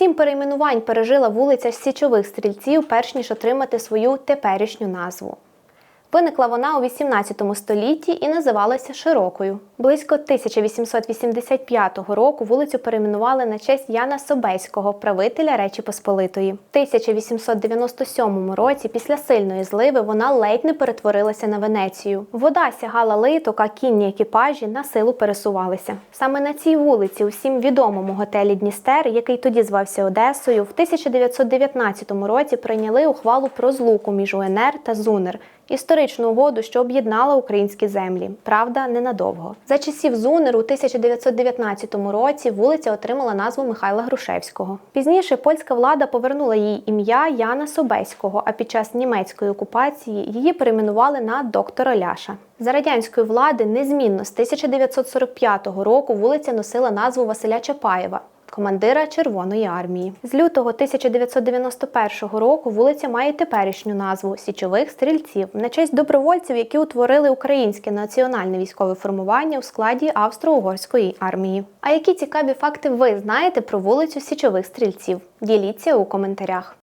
Сім перейменувань пережила вулиця Січових стрільців, перш ніж отримати свою теперішню назву. Виникла вона у 18 столітті і називалася Широкою. Близько 1885 року вулицю перейменували на честь Яна Собеського, правителя Речі Посполитої. В 1897 році, після сильної зливи, вона ледь не перетворилася на Венецію. Вода сягала литок, а кінні екіпажі на силу пересувалися. Саме на цій вулиці, у всім відомому готелі Дністер, який тоді звався Одесою, в 1919 році прийняли ухвалу про злуку між УНР та ЗУНР історичну угоду, що об'єднала українські землі. Правда, ненадовго. За часів ЗУНР у 1919 році вулиця отримала назву Михайла Грушевського. Пізніше польська влада повернула їй ім'я Яна Собеського, а під час німецької окупації її перейменували на доктора Ляша. За радянської влади незмінно з 1945 року вулиця носила назву Василя Чапаєва командира Червоної армії. З лютого 1991 року вулиця має теперішню назву Січових стрільців на честь добровольців, які утворили українське національне військове формування у складі Австро-Угорської армії. А які цікаві факти ви знаєте про вулицю Січових стрільців? Діліться у коментарях.